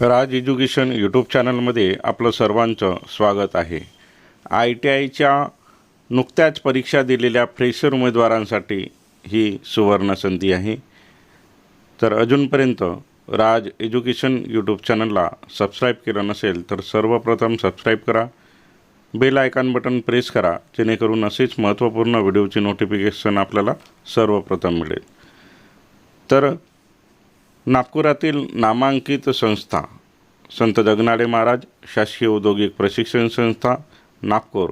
राज education YouTube चॅनलमध्ये आपलं सर्वांचं स्वागत आहे. आय टी आयच्या नुकत्याच परीक्षा दिलेल्या फ्रेशर उमेदवारांसाठी ही सुवर्ण संधी आहे. तर अजूनपर्यंत राज एज्युकेशन यूट्यूब चॅनलला सबस्क्राईब केलं नसेल तर सर्वप्रथम सबस्क्राईब करा. बेल आयकॉन बटन प्रेस करा जेणेकरून असेच महत्त्वपूर्ण व्हिडिओची नोटिफिकेशन आपल्याला सर्वप्रथम मिळेल. तर नागपुरातील नामांकित संस्था संत जगनाडे महाराज शासकीय औद्योगिक प्रशिक्षण संस्था नागपूर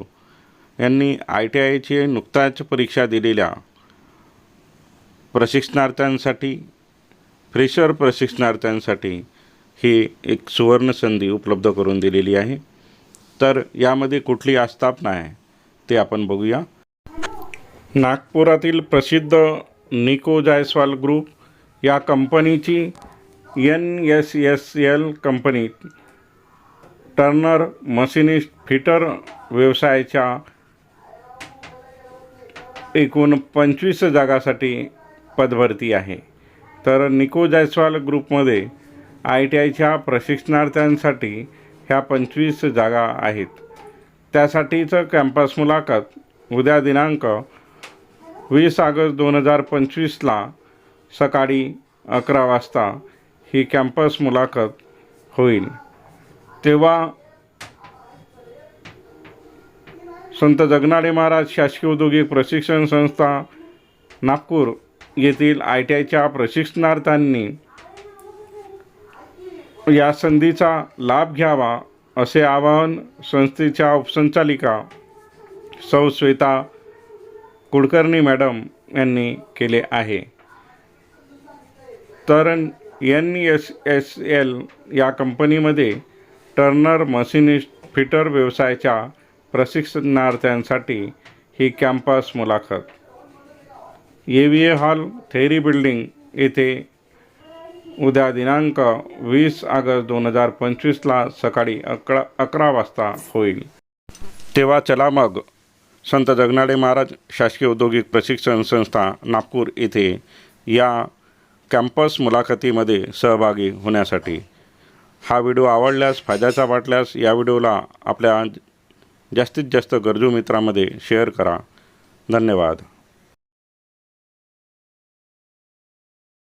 यांनी आय टी आयची नुकताच परीक्षा दिलेल्या प्रशिक्षणार्थ्यांसाठी फ्रेशर प्रशिक्षणार्थ्यांसाठी ही एक सुवर्ण संधी उपलब्ध करून दिलेली आहे. तर यामध्ये कुठली आस्थापना आहे ते आपण बघूया. नागपुरातील प्रसिद्ध निको जायस्वाल ग्रुप या कंपनीची N S S L company turner machinist fitter व्यवसायाच्या एकूण पंचवीस जागासाठी पदभरती आहे. तर निको जायस्वाल ग्रुपमध्ये आय टी आयच्या प्रशिक्षणार्थ्यांसाठी ह्या पंचवीस जागा आहेत. त्यासाठीचं कॅम्पस मुलाखत उद्या दिनांक वीस ऑगस्ट दोन हजार पंचवीसला सकाळी अकरा वाजता ही कॅम्पस मुलाखत होईल. तेव्हा संत जगनाडे महाराज शासकीय औद्योगिक प्रशिक्षण संस्था नागपूर येथील आय टी आयच्या प्रशिक्षणार्थ्यांनी या संधीचा लाभ घ्यावा असे आवाहन संस्थेच्या उपसंचालिका सौ श्वेता कुलकर्णी मॅडम यांनी केले आहे. तर एन एस एस एल या कंपनीमध्ये टर्नर मशिनिस्ट फिटर व्यवसायाच्या प्रशिक्षणार्थ्यांसाठी ही कॅम्पस मुलाखत. A V A hall theory building येथे उद्या दिनांक वीस ऑगस्ट दोन हजार पंचवीसला सकाळी अकरा अकरा वाजता होईल. तेव्हा चला मग. संत जगनाडे महाराज शासकीय औद्योगिक प्रशिक्षण संस्था नागपूर येथे या कॅम्पस मुलाखतीमध्ये सहभागी होण्यासाठी. हा व्हिडिओ आवडल्यास फायद्याचा वाटल्यास या व्हिडिओला आपल्या जास्तीत जास्त गरजू मित्रामध्ये शेअर करा. धन्यवाद.